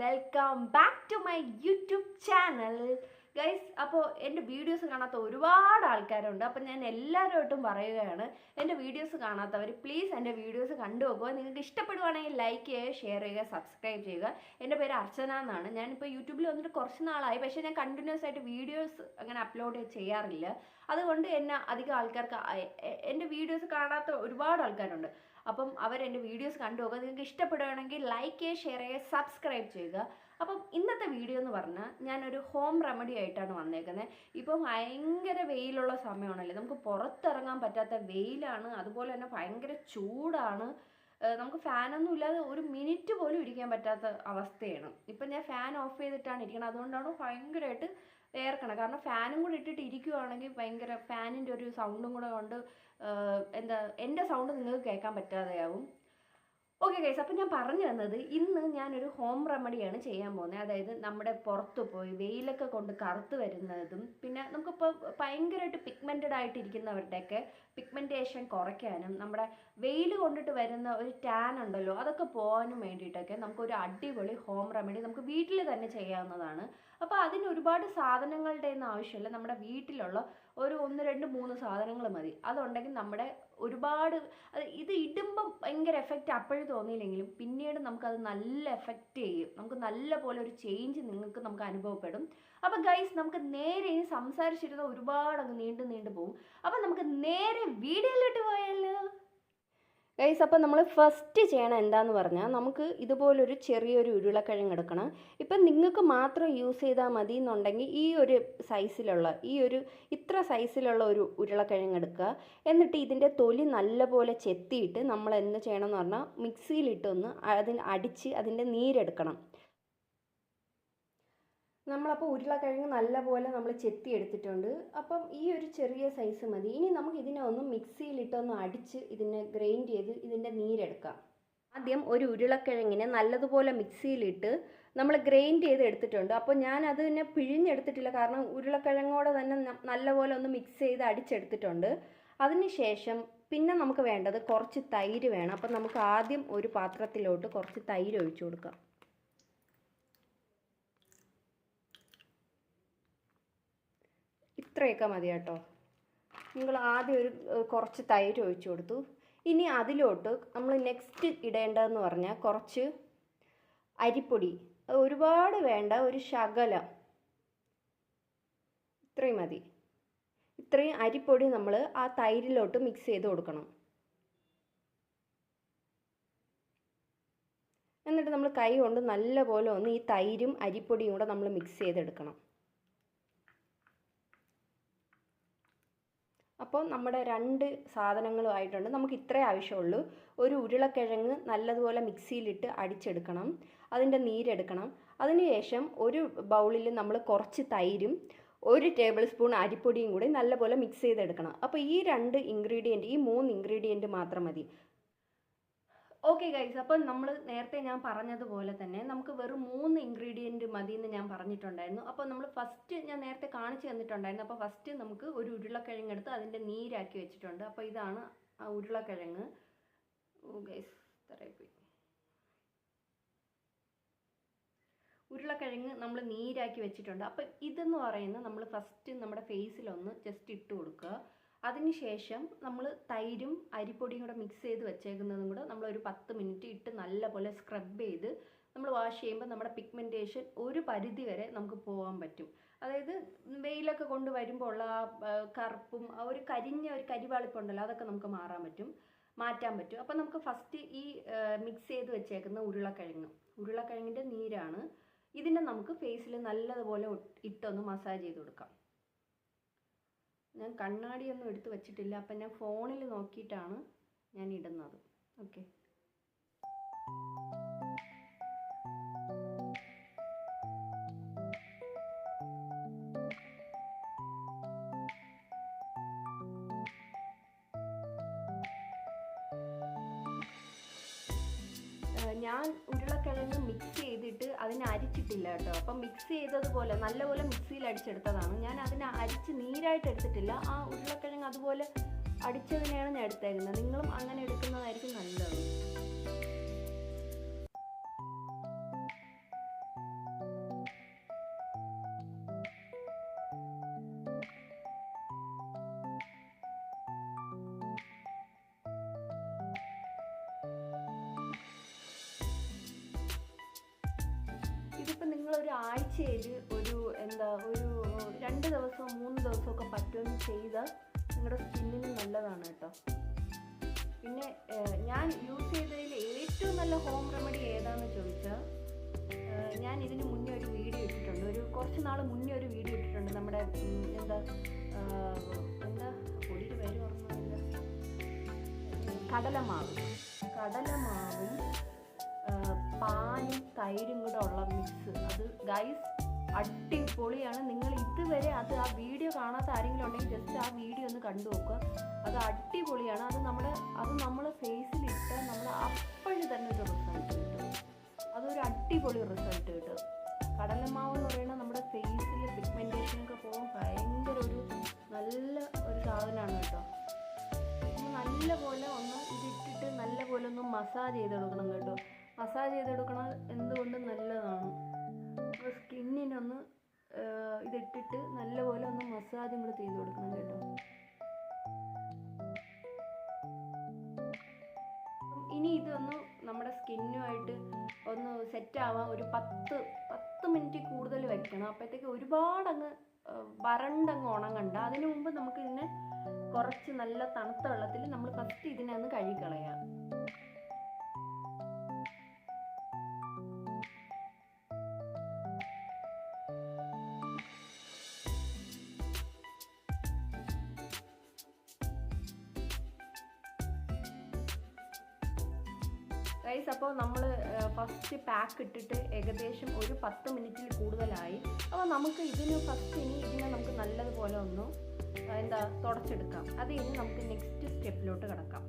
Welcome back to my YouTube channel guys അപ്പോൾ എന്റെ videos കാണാത്ത ഒരുപാട് ആൾക്കാരുണ്ട്. അപ്പോൾ ഞാൻ എല്ലാവരോട്ടും പറയുകയാണ് എന്റെ വീഡിയോസ് കാണാത്തവർ പ്ലീസ് എന്റെ വീഡിയോസ് കണ്ടു നോക്കുക നിങ്ങൾക്ക് ഇഷ്ടപ്പെടുവാണെങ്കിൽ ലൈക്ക് ചെയ്യുക ഷെയർ ചെയ്യുക സബ്സ്ക്രൈബ് ചെയ്യുക. എന്റെ പേര് അർച്ചന എന്നാണ്. ഞാനിപ്പോൾ യൂട്യൂബിൽ വന്നിട്ട് കുറച്ച് നാളായി. പക്ഷേ ഞാൻ കണ്ടിന്യൂസ് ആയിട്ട് വീഡിയോസ് അങ്ങനെ അപ്ലോഡ് ചെയ്യാറില്ല. അതുകൊണ്ട് എന്നെ അധികം ആൾക്കാർക്ക് എന്റെ വീഡിയോസ് കാണാത്ത ഒരുപാട് ആൾക്കാരുണ്ട്. അപ്പം അവർ എന്റെ വീഡിയോസ് കണ്ടു. നോക്കുക നിങ്ങൾക്ക് ഇഷ്ടപ്പെടുകയാണെങ്കിൽ ലൈക്ക് ചെയ്യുക ഷെയർ ചെയ്യുക സബ്സ്ക്രൈബ് ചെയ്യുക. അപ്പം ഇന്നത്തെ വീഡിയോ എന്ന് പറഞ്ഞാൽ ഞാനൊരു ഹോം റെമഡി ആയിട്ടാണ് വന്നേക്കുന്നത്. ഇപ്പം ഭയങ്കര വെയിലുള്ള സമയമാണല്ലേ? നമുക്ക് പുറത്തിറങ്ങാൻ പറ്റാത്ത വെയിലാണ്. അതുപോലെ തന്നെ ഭയങ്കര ചൂടാണ്. നമുക്ക് ഫാനൊന്നും ഇല്ലാതെ ഒരു മിനിറ്റ് പോലും ഇരിക്കാൻ പറ്റാത്ത അവസ്ഥയാണ്. ഇപ്പം ഞാൻ ഫാൻ ഓഫ് ചെയ്തിട്ടാണ് ഇരിക്കുന്നത് അതുകൊണ്ടാണ് ഭയങ്കരമായിട്ട് വേർക്കണം കാരണം ഫാനും കൂടി ഇട്ടിട്ട് ഇരിക്കുവാണെങ്കിൽ ഭയങ്കര ഫാനിന്റെ ഒരു സൗണ്ടും കൂടെ കൊണ്ട് എന്താ എന്റെ സൗണ്ട് നിങ്ങൾക്ക് കേൾക്കാൻ പറ്റാതെയാവും. ഓക്കെ ഗൈസ് അപ്പം ഞാൻ പറഞ്ഞു തന്നത് ഇന്ന് ഞാനൊരു ഹോം റെമഡിയാണ് ചെയ്യാൻ പോകുന്നത്. അതായത് നമ്മുടെ പുറത്ത് പോയി വെയിലൊക്കെ കൊണ്ട് കറുത്ത് വരുന്നതും പിന്നെ നമുക്കിപ്പോൾ ഭയങ്കരമായിട്ട് പിഗ്മെന്റഡ് ആയിട്ടിരിക്കുന്നവരുടെയൊക്കെ പിഗ്മെന്റേഷൻ കുറയ്ക്കാനും നമ്മുടെ വെയിൽ കൊണ്ടിട്ട് വരുന്ന ഒരു ടാൻ ഉണ്ടല്ലോ അതൊക്കെ പോകാനും വേണ്ടിയിട്ടൊക്കെ നമുക്കൊരു അടിപൊളി ഹോം റെമഡി നമുക്ക് വീട്ടിൽ തന്നെ ചെയ്യാവുന്നതാണ്. അപ്പോൾ അതിന് ഒരുപാട് സാധനങ്ങളുടെ ഒന്നും ആവശ്യമില്ല. നമ്മുടെ വീട്ടിലുള്ള ഒരു ഒന്ന് രണ്ട് മൂന്ന് സാധനങ്ങൾ മതി. അതുണ്ടെങ്കിൽ നമ്മുടെ ഒരുപാട് ഇത് ഇടുമ്പം ഭയങ്കര എഫക്റ്റ് അപ്പോഴും തോന്നിയില്ലെങ്കിലും പിന്നീട് നമുക്കത് നല്ല എഫക്റ്റ് ചെയ്യും. നമുക്ക് നല്ല പോലെ ഒരു ചേഞ്ച് നിങ്ങൾക്ക് നമുക്ക് അനുഭവപ്പെടും. അപ്പം ഗൈസ് നമുക്ക് നേരെ ഇനി സംസാരിച്ചിരുന്ന ഒരുപാട് അങ്ങ് നീണ്ടു നീണ്ടു പോകും അപ്പം നമുക്ക് നേരെ വീഡിയോയിലോട്ട് പോയാലോ? ഗൈസ് അപ്പം നമ്മൾ ഫസ്റ്റ് ചെയ്യണം എന്താന്ന് പറഞ്ഞാൽ നമുക്ക് ഇതുപോലൊരു ചെറിയൊരു ഉരുളക്കിഴങ്ങ് എടുക്കണം. ഇപ്പം നിങ്ങൾക്ക് മാത്രം യൂസ് ചെയ്താൽ മതി എന്നുണ്ടെങ്കിൽ ഈ ഒരു സൈസിലുള്ള ഈ ഒരു ഇത്ര സൈസിലുള്ള ഒരു ഉരുളക്കിഴങ്ങ് എടുക്കുക. എന്നിട്ട് ഇതിന്റെ തൊലി നല്ലപോലെ ചെത്തിയിട്ട് നമ്മൾ എന്ത് ചെയ്യണം എന്ന് പറഞ്ഞാൽ മിക്സിയിലിട്ടൊന്ന് അതിന് അടിച്ച് അതിന്റെ നീരെടുക്കണം. നമ്മളപ്പോൾ ഉരുളക്കിഴങ്ങ് നല്ലപോലെ നമ്മൾ ചെത്തി എടുത്തിട്ടുണ്ട്. അപ്പം ഈ ഒരു ചെറിയ സൈസ് മതി. ഇനി നമുക്ക് ഇതിനെ ഒന്ന് മിക്സിയിലിട്ടൊന്ന് അടിച്ച് ഇതിനെ ഗ്രൈൻഡ് ചെയ്ത് ഇതിന്റെ നീരെടുക്കാം. ആദ്യം ഒരു ഉരുളക്കിഴങ്ങിനെ നല്ലതുപോലെ മിക്സിയിലിട്ട് നമ്മൾ ഗ്രൈൻഡ് ചെയ്ത് എടുത്തിട്ടുണ്ട്. അപ്പോൾ ഞാൻ അതിനെ പിഴിഞ്ഞെടുത്തിട്ടില്ല. കാരണം ഉരുളക്കിഴങ്ങോടെ തന്നെ നല്ലപോലെ ഒന്ന് മിക്സ് ചെയ്ത് അടിച്ചെടുത്തിട്ടുണ്ട്. അതിനുശേഷം പിന്നെ നമുക്ക് വേണ്ടത് കുറച്ച് തൈര് വേണം. അപ്പം നമുക്ക് ആദ്യം ഒരു പാത്രത്തിലോട്ട് കുറച്ച് തൈര് ഒഴിച്ചു കൊടുക്കാം. ഇത്രയൊക്കെ മതി കേട്ടോ. നിങ്ങൾ ആദ്യം ഒരു കുറച്ച് തൈര് ഒഴിച്ചു കൊടുത്തു. ഇനി അതിലോട്ട് നമ്മൾ നെക്സ്റ്റ് ഇടേണ്ടതെന്ന് പറഞ്ഞാൽ കുറച്ച് അരിപ്പൊടി. ഒരുപാട് വേണ്ട ഒരു ശകലം. ഇത്രയും മതി. ഇത്രയും അരിപ്പൊടി നമ്മൾ ആ തൈരിലോട്ട് മിക്സ് ചെയ്ത് കൊടുക്കണം. എന്നിട്ട് നമ്മൾ കൈ കൊണ്ട് നല്ലപോലെ ഒന്ന് ഈ തൈരും അരിപ്പൊടിയും കൂടെ നമ്മൾ മിക്സ് ചെയ്തെടുക്കണം. അപ്പോൾ നമ്മുടെ രണ്ട് സാധനങ്ങളും ആയിട്ടുണ്ട്. നമുക്ക് ഇത്രേ ആവശ്യമുള്ളൂ. ഒരു ഉരുളക്കിഴങ്ങ് നല്ലതുപോലെ മിക്സിയിലിട്ട് അടിച്ചെടുക്കണം. അതിന്റെ നീരെടുക്കണം. അതിനുശേഷം ഒരു ബൗളിൽ നമ്മൾ കുറച്ച് തൈരും ഒരു ടേബിൾ സ്പൂൺ അരിപ്പൊടിയും കൂടി നല്ലപോലെ മിക്സ് ചെയ്തെടുക്കണം. അപ്പോൾ ഈ രണ്ട് ഇൻഗ്രീഡിയന്റ് ഈ മൂന്ന് ഇൻഗ്രീഡിയന്റ് മാത്രം മതി. ഓക്കെ ഗൈസ് അപ്പം നമ്മൾ നേരത്തെ ഞാൻ പറഞ്ഞതുപോലെ തന്നെ നമുക്ക് വെറും മൂന്ന് ഇൻഗ്രീഡിയന്റ് മതി എന്ന് ഞാൻ പറഞ്ഞിട്ടുണ്ടായിരുന്നു. അപ്പോൾ നമ്മൾ ഫസ്റ്റ് ഞാൻ നേരത്തെ കാണിച്ചു തന്നിട്ടുണ്ടായിരുന്നു. അപ്പോൾ ഫസ്റ്റ് നമുക്ക് ഒരു ഉരുളക്കിഴങ്ങ് എടുത്ത് അതിന്റെ നീരാക്കി വെച്ചിട്ടുണ്ട്. അപ്പോൾ ഇതാണ് ആ ഉരുളക്കിഴങ്ങ്. ഗൈസ് തറയിപ്പോയി ഉരുളക്കിഴങ്ങ് നമ്മൾ നീരാക്കി വെച്ചിട്ടുണ്ട്. അപ്പോൾ ഇതെന്ന് പറയുന്നത് നമ്മൾ ഫസ്റ്റ് നമ്മുടെ ഫേസിലൊന്ന് ജസ്റ്റ് ഇട്ട് കൊടുക്കുക. അതിനുശേഷം നമ്മൾ തൈരും അരിപ്പൊടിയും കൂടെ മിക്സ് ചെയ്ത് വെച്ചേക്കുന്നതും കൂടെ നമ്മൾ ഒരു പത്ത് മിനിറ്റ് ഇട്ട് നല്ലപോലെ സ്ക്രബ് ചെയ്ത് നമ്മൾ വാഷ് ചെയ്യുമ്പോൾ നമ്മുടെ പിഗ്മെന്റേഷൻ ഒരു പരിധി വരെ നമുക്ക് പോകാൻ പറ്റും. അതായത് വെയിലൊക്കെ കൊണ്ട് വരുമ്പോൾ ഉള്ള ആ കറുപ്പും ആ ഒരു കരിഞ്ഞ ഒരു കരിവാളിപ്പുണ്ടല്ലോ അതൊക്കെ നമുക്ക് മാറാൻ പറ്റും മാറ്റാൻ പറ്റും. അപ്പം നമുക്ക് ഫസ്റ്റ് ഈ മിക്സ് ചെയ്ത് വെച്ചേക്കുന്ന ഉരുളക്കിഴങ്ങ് ഉരുളക്കിഴങ്ങിന്റെ നീരാണ്. ഇതിനെ നമുക്ക് ഫേസിൽ നല്ലതുപോലെ ഇട്ടൊന്ന് മസാജ് ചെയ്ത് കൊടുക്കാം. ഞാൻ കണ്ണാടിയൊന്നും എടുത്ത് വെച്ചിട്ടില്ല. അപ്പം ഞാൻ ഫോണിൽ നോക്കിയിട്ടാണ് ഞാൻ ഇടുന്നത്. ഓക്കെ ഞാൻ ഉരുളക്കിഴങ്ങ് മിക്സ് ചെയ്തിട്ട് അതിനെ അരിച്ചിട്ടില്ല കേട്ടോ. അപ്പം മിക്സ് ചെയ്തതുപോലെ നല്ലപോലെ മിക്സിയിൽ അടിച്ചെടുത്തതാണ്. ഞാൻ അതിനെ അരിച്ച് നീരായിട്ട് എടുത്തിട്ടില്ല. ആ ഉരുളക്കിഴങ്ങ് അതുപോലെ അടിച്ചതിനെയാണ് ഞാൻ എടുത്തേക്കുന്നത്. നിങ്ങളും അങ്ങനെ എടുക്കുന്നതായിരിക്കും നല്ലത്. നിങ്ങളൊരു ആഴ്ചയിൽ ഒരു എന്താ ഒരു രണ്ട് ദിവസം മൂന്ന് ദിവസമൊക്കെ പറ്റുമെന്ന് ചെയ്ത് നിങ്ങളുടെ സ്കിന്നിന് നല്ലതാണ് കേട്ടോ. പിന്നെ ഞാൻ യൂസ് ചെയ്തതിൽ ഏറ്റവും നല്ല ഹോം റെമഡി ഏതാണെന്ന് ചോദിച്ചാൽ ഞാൻ ഇതിന് മുന്നേ ഒരു വീഡിയോ ഇട്ടിട്ടുണ്ട്. ഒരു കുറച്ച് നാൾ മുന്നേ ഒരു വീഡിയോ ഇട്ടിട്ടുണ്ട്. നമ്മുടെ എന്താ എന്താ പൊടിയുടെ പേര് പറഞ്ഞു കടലമാവ്. കടലമാവ് പാലും തൈരും കൂടെ ഉള്ള മിക്സ് അത് ഗൈസ് അടിപൊളിയാണ്. നിങ്ങൾ ഇതുവരെ അത് ആ വീഡിയോ കാണാത്ത ആരെങ്കിലും ഉണ്ടെങ്കിൽ ജസ്റ്റ് ആ വീഡിയോ ഒന്ന് കണ്ടു നോക്കുക. അത് അടിപൊളിയാണ്. അത് നമ്മൾ അത് നമ്മൾ ഫേസിലിട്ട് നമ്മൾ അപ്പോഴും തന്നെ ഒരു റിസൾട്ട് കിട്ടും. അതൊരു അടിപൊളി റിസൾട്ട് കിട്ടും. കടലമാവ് എന്ന് പറയുന്നത് നമ്മുടെ ഫേസിൽ പിഗ്മെന്റേഷൻ ഒക്കെ പോകാൻ ഭയങ്കര ഒരു നല്ല ഒരു സാധനമാണ് കേട്ടോ. നല്ല പോലെ ഒന്ന് ഇതിട്ടിട്ട് നല്ല പോലെ ഒന്ന് മസാജ് ചെയ്ത് കൊടുക്കണം കേട്ടോ. മസാജ് ചെയ്തെടുക്കണത് എന്തുകൊണ്ടും നല്ലതാണ്? അപ്പോൾ സ്കിന്നിനൊന്ന് ഇതിട്ടിട്ട് നല്ലപോലെ ഒന്ന് മസാജ് നമ്മൾ ചെയ്ത് കൊടുക്കണം കേട്ടോ. ഇനി ഇതൊന്ന് നമ്മുടെ സ്കിന്നുമായിട്ട് ഒന്ന് സെറ്റ് ആവാൻ ഒരു പത്ത് പത്ത് മിനിറ്റ് കൂടുതൽ വെക്കണം. അപ്പോഴത്തേക്ക് ഒരുപാട് അങ്ങ് വരണ്ടങ്ങ് ഉണങ്ങണ്ട. അതിനു മുമ്പ് നമുക്ക് ഇതിനെ കുറച്ച് നല്ല തണുത്ത വെള്ളത്തിൽ നമ്മൾ ഫസ്റ്റ് ഇതിനെ ഒന്ന് കഴുകിക്കളയാം ഗൈസ് അപ്പോൾ നമ്മൾ ഫസ്റ്റ് പാക്ക് ഇട്ടിട്ട് ഏകദേശം ഒരു പത്ത് മിനിറ്റിൽ കൂടുതലായി. അപ്പോൾ നമുക്ക് ഇതിന് ഫസ്റ്റ് ഇനി ഇതിനെ നമുക്ക് നല്ലതുപോലെ ഒന്ന് എന്താ തുടച്ചെടുക്കാം. അത് ഇനി നമുക്ക് നെക്സ്റ്റ് സ്റ്റെപ്പിലോട്ട് കിടക്കാം.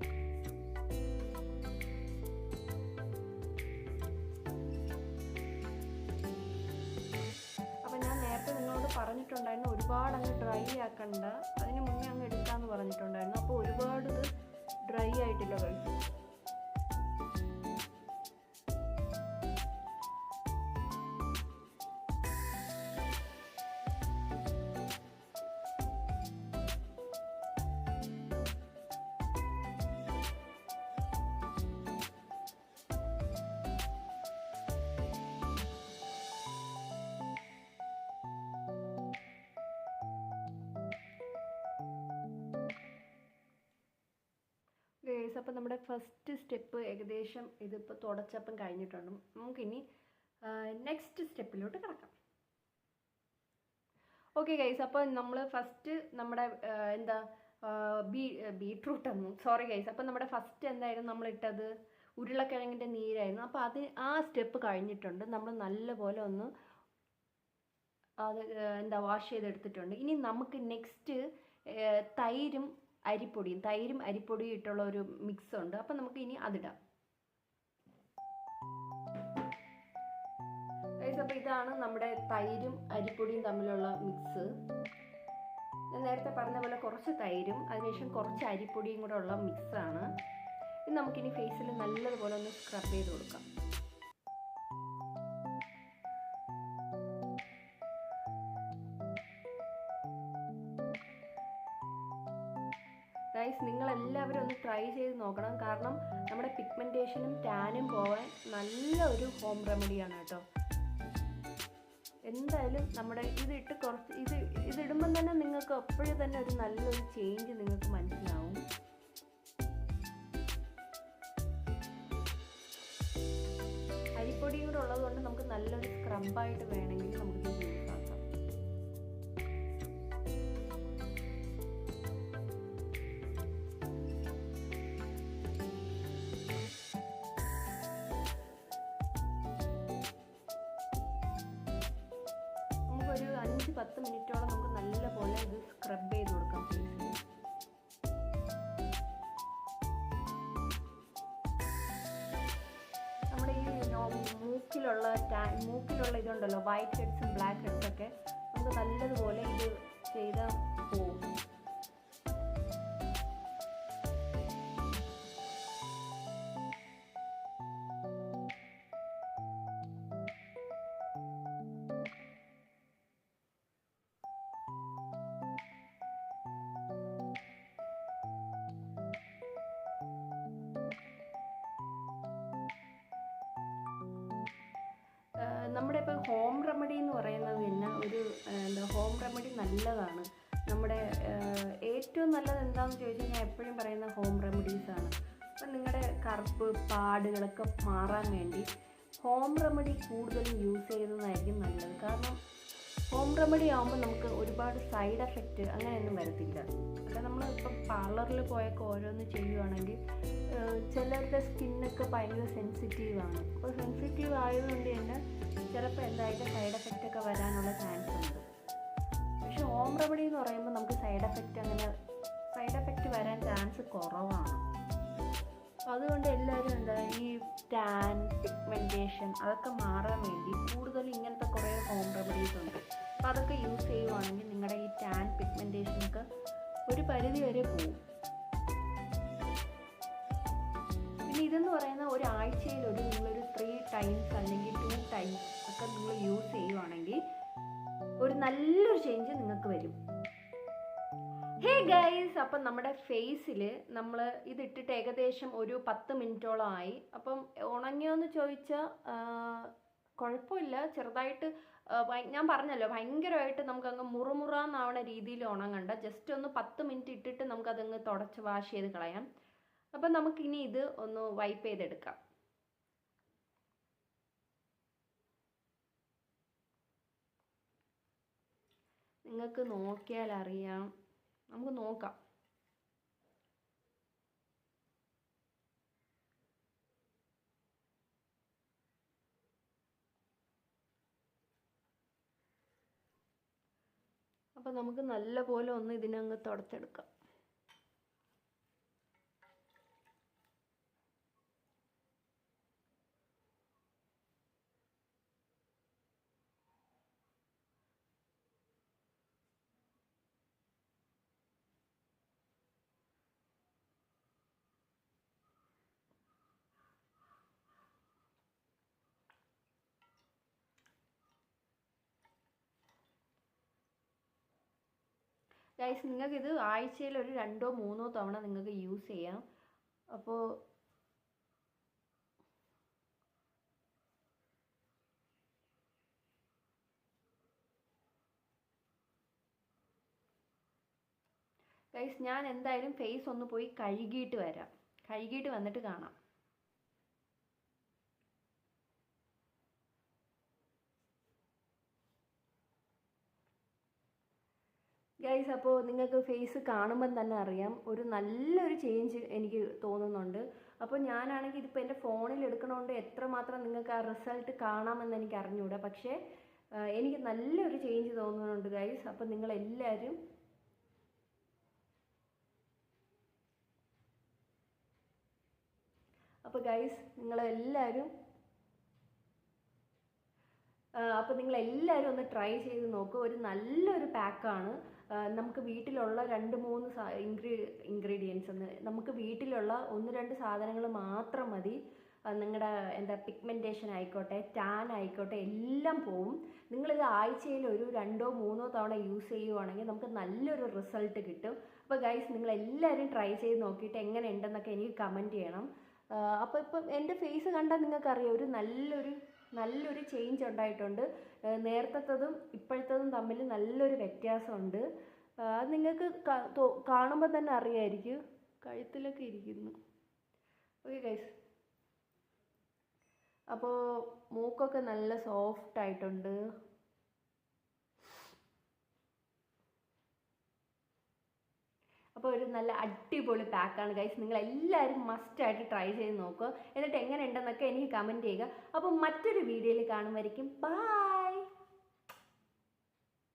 അപ്പോൾ പറഞ്ഞിട്ടുണ്ടായിരുന്നു ഒരുപാട് അങ്ങ് ഡ്രൈ ആക്കണ്ട. അതിന് മുന്നേ അങ്ങ് എടുക്കാമെന്ന് പറഞ്ഞിട്ടുണ്ടായിരുന്നു. അപ്പോൾ ഒരുപാട് ഡ്രൈ ആയിട്ടില്ല കഴിച്ചു അപ്പം നമ്മുടെ ഫസ്റ്റ് സ്റ്റെപ്പ് ഏകദേശം ഇതിപ്പോൾ തുടച്ചപ്പം കഴിഞ്ഞിട്ടുണ്ട്. നമുക്കിനി നെക്സ്റ്റ് സ്റ്റെപ്പിലോട്ട് കിടക്കാം. ഓക്കെ ഗൈസ് അപ്പോൾ നമ്മൾ ഫസ്റ്റ് നമ്മുടെ എന്താ ബീ ബീട്രൂട്ട് സോറി ഗൈസ് അപ്പോൾ നമ്മുടെ ഫസ്റ്റ് എന്തായിരുന്നു നമ്മൾ ഇട്ടത് ഉരുളക്കിഴങ്ങിന്റെ നീരായിരുന്നു. അപ്പോൾ അത് ആ സ്റ്റെപ്പ് കഴിഞ്ഞിട്ടുണ്ട്. നമ്മൾ നല്ലപോലെ ഒന്ന് അത് എന്താ വാഷ് ചെയ്തെടുത്തിട്ടുണ്ട്. ഇനി നമുക്ക് നെക്സ്റ്റ് തൈരും അരിപ്പൊടിയും തൈരും അരിപ്പൊടിയും ഇട്ടുള്ള ഒരു മിക്സ് ഉണ്ട്. അപ്പം നമുക്ക് ഇനി അതിടാം. അപ്പോൾ ഇതാണ് നമ്മുടെ തൈരും അരിപ്പൊടിയും തമ്മിലുള്ള മിക്സ് ഞാൻ നേരത്തെ പറഞ്ഞ പോലെ കുറച്ച് തൈരും അതിനുശേഷം കുറച്ച് അരിപ്പൊടിയും കൂടെ ഉള്ള മിക്സാണ് ഇത് നമുക്കിനി ഫേസിൽ നല്ലതുപോലെ ഒന്ന് സ്ക്രബ് ചെയ്ത് കൊടുക്കാം. നോക്കണം. കാരണം നമ്മുടെ പിഗ്മെന്റേഷനും ടാനും പോവാൻ നല്ല ഒരു ഹോം റെമഡിയാണ് കേട്ടോ. എന്തായാലും നമ്മുടെ ഇതിട്ട് കുറച്ച് ഇത് ഇതിടുമ്പം തന്നെ നിങ്ങൾക്ക് എപ്പോഴും തന്നെ ഒരു നല്ലൊരു ചേഞ്ച് നിങ്ങൾക്ക് മനസ്സിലാവും. അരിപ്പൊടിയും കൂടെ ഉള്ളതുകൊണ്ട് നമുക്ക് നല്ലൊരു സ്ക്രബായിട്ട് വേണമെങ്കിൽ നമുക്ക് ഇത് അഞ്ച് പത്ത് മിനിറ്റോളം നമുക്ക് നല്ലപോലെ ഇത് സ്ക്രബ് ചെയ്ത് കൊടുക്കാം. ഫേസിൽ നമ്മുടെ ഈ മൂക്കിലുള്ള മൂക്കിലുള്ള ഇതുണ്ടല്ലോ വൈറ്റ് ഹെഡ്സും ബ്ലാക്ക് ഹെഡ്സൊക്കെ നമുക്ക് നല്ലതുപോലെ ഇത് ചെയ്താൽ പറയുന്നത് തന്നെ ഒരു എന്താ ഹോം റെമഡി നല്ലതാണ്. നമ്മുടെ ഏറ്റവും നല്ലത് എന്താണെന്ന് ചോദിച്ചു കഴിഞ്ഞാൽ എപ്പോഴും പറയുന്ന ഹോം റെമഡീസാണ് അപ്പം നിങ്ങളുടെ കറുപ്പ് പാടുകളൊക്കെ മാറാൻ വേണ്ടി ഹോം റെമഡി കൂടുതലും യൂസ് ചെയ്യുന്നതായിരിക്കും നല്ലത്. കാരണം ഹോം റെമഡി ആകുമ്പോൾ നമുക്ക് ഒരുപാട് സൈഡ് എഫക്റ്റ് അങ്ങനെയൊന്നും വരത്തില്ല. അല്ല നമ്മൾ ഇപ്പം പാർലറിൽ പോയൊക്കെ ഓരോന്ന് ചെയ്യുവാണെങ്കിൽ ചിലരുടെ സ്കിന്നൊക്കെ ഭയങ്കര സെൻസിറ്റീവ് ആണ്. അപ്പോൾ സെൻസിറ്റീവ് ആയതുകൊണ്ട് തന്നെ ചിലപ്പോൾ എന്തായാലും സൈഡ് എഫക്റ്റ് ഒക്കെ വരാനുള്ള ചാൻസ് ഉണ്ട്. പക്ഷെ ഹോം റെമഡി എന്ന് പറയുമ്പോൾ നമുക്ക് സൈഡ് എഫക്റ്റ് അങ്ങനെ സൈഡ് എഫക്റ്റ് വരാൻ ചാൻസ് കുറവാണ്. അതുകൊണ്ട് എല്ലാവരും എന്താ ഈ ടാൻ പിഗ്മെന്റേഷൻ അതൊക്കെ മാറാൻ വേണ്ടി കൂടുതൽ ഇങ്ങനത്തെ കുറേ ഹോം റെമഡീസ് ഉണ്ട്. അപ്പോൾ അതൊക്കെ യൂസ് ചെയ്യുവാണെങ്കിൽ നിങ്ങളുടെ ഈ ടാൻ പിഗ്മെന്റേഷനൊക്കെ ഒരു പരിധി വരെ പോകും പിന്നെ ഇതെന്ന് പറയുന്ന ഒരാഴ്ചയിൽ ഒരു നിങ്ങളൊരു ത്രീ ടൈംസ് അല്ലെങ്കിൽ ടു ടൈംസ് ഒക്കെ നിങ്ങൾ യൂസ് ചെയ്യുവാണെങ്കിൽ ഒരു നല്ലൊരു ചേഞ്ച് നിങ്ങൾക്ക് വരും. ഹേ ഗൈസ് അപ്പം നമ്മുടെ ഫേസിൽ നമ്മൾ ഇതിട്ടിട്ട് ഏകദേശം ഒരു പത്ത് മിനിറ്റോളം ആയി. അപ്പം ഉണങ്ങിയോന്ന് ചോദിച്ചാൽ കുഴപ്പമില്ല. ചെറുതായിട്ട് ഞാൻ പറഞ്ഞല്ലോ ഭയങ്കരമായിട്ട് നമുക്കങ്ങ് മുറുമുറാന്നാവണ രീതിയിൽ ഉണങ്ങണ്ട. ജസ്റ്റ് ഒന്ന് പത്ത് മിനിറ്റ് ഇട്ടിട്ട് നമുക്ക് അതങ്ങ് തുടച്ച് വാഷ് ചെയ്ത് കളയാം. അപ്പം നമുക്കിനി ഇത് ഒന്ന് വൈപ്പ് ചെയ്തെടുക്കാം. നിങ്ങൾക്ക് നോക്കിയാൽ അറിയാം നമുക്ക് നോക്കാം. അപ്പം നമുക്ക് നല്ല പോലെ ഒന്ന് ഇതിനങ്ങ് തുടച്ചെടുക്കാം ഗൈസ് നിങ്ങൾക്ക് ഇത് ആഴ്ചയിൽ ഒരു രണ്ടോ മൂന്നോ തവണ നിങ്ങൾക്ക് യൂസ് ചെയ്യാം. അപ്പോൾ ഗൈസ് ഞാൻ എന്തായാലും ഫേസ് ഒന്ന് പോയി കഴുകിയിട്ട് വരാം. കഴുകിയിട്ട് വന്നിട്ട് കാണാം. ഗൈസ് അപ്പോൾ നിങ്ങൾക്ക് ഫേസ് കാണുമ്പം തന്നെ അറിയാം ഒരു നല്ലൊരു ചേഞ്ച് എനിക്ക് തോന്നുന്നുണ്ട്. അപ്പോൾ ഞാനാണെങ്കിൽ ഇതിപ്പോൾ എന്റെ ഫോണിൽ എടുക്കണോണ്ട് എത്രമാത്രം നിങ്ങൾക്ക് ആ റിസൾട്ട് കാണാമെന്ന് എനിക്ക് അറിഞ്ഞുകൂടാ പക്ഷേ എനിക്ക് നല്ലൊരു ചേഞ്ച് തോന്നുന്നുണ്ട് ഗൈസ് അപ്പോൾ നിങ്ങളെല്ലാവരും അപ്പോൾ ഗൈസ് നിങ്ങളെല്ലാവരും അപ്പോൾ നിങ്ങൾ എല്ലാരും ഒന്ന് ട്രൈ ചെയ്ത് നോക്കുക ഒരു നല്ലൊരു പാക്കാണ് നമുക്ക് വീട്ടിലുള്ള രണ്ട് മൂന്ന് ഇൻഗ്രീ ഇൻഗ്രീഡിയൻസ് എന്ന് നമുക്ക് വീട്ടിലുള്ള ഒന്ന് രണ്ട് സാധനങ്ങൾ മാത്രം മതി. നിങ്ങളുടെ എന്താ പിഗ്മെന്റേഷൻ ആയിക്കോട്ടെ ടാൻ ആയിക്കോട്ടെ എല്ലാം പോവും. നിങ്ങളിത് ആഴ്ചയിൽ ഒരു രണ്ടോ മൂന്നോ തവണ യൂസ് ചെയ്യുവാണെങ്കിൽ നമുക്ക് നല്ലൊരു റിസൾട്ട് കിട്ടും. അപ്പോൾ ഗൈസ് നിങ്ങൾ എല്ലാവരും ട്രൈ ചെയ്ത് നോക്കിയിട്ട് എങ്ങനെ ഉണ്ടെന്നൊക്കെ എനിക്ക് കമന്റ് ചെയ്യണം. അപ്പോൾ ഇപ്പം എന്റെ ഫേസ് കണ്ടാൽ നിങ്ങൾക്കറിയാം ഒരു നല്ലൊരു നല്ലൊരു ചേഞ്ച് ഉണ്ടായിട്ടുണ്ട്. ഏഹ് നേരത്തത്തതും ഇപ്പോഴത്തതും തമ്മിൽ നല്ലൊരു വ്യത്യാസമുണ്ട്. അത് നിങ്ങൾക്ക് കാണുമ്പോൾ തന്നെ അറിയായിരിക്കും. കഴുത്തിലൊക്കെ ഇരിക്കുന്നു. ഓക്കെ ഗൈസ് അപ്പോൾ മൂക്കൊക്കെ നല്ല സോഫ്റ്റ് ആയിട്ടുണ്ട്. അപ്പോൾ ഒരു നല്ല അടിപൊളി പാക്കാണ്. ഗൈസ് നിങ്ങൾ എല്ലാവരും മസ്റ്റായിട്ട് ട്രൈ ചെയ്ത് നോക്കുക എന്നിട്ട് എങ്ങനെ ഉണ്ടെന്നൊക്കെ എനിക്ക് കമന്റ് ചെയ്യുക. അപ്പോൾ മറ്റൊരു വീഡിയോയിൽ കാണുമായിരിക്കും ബൈ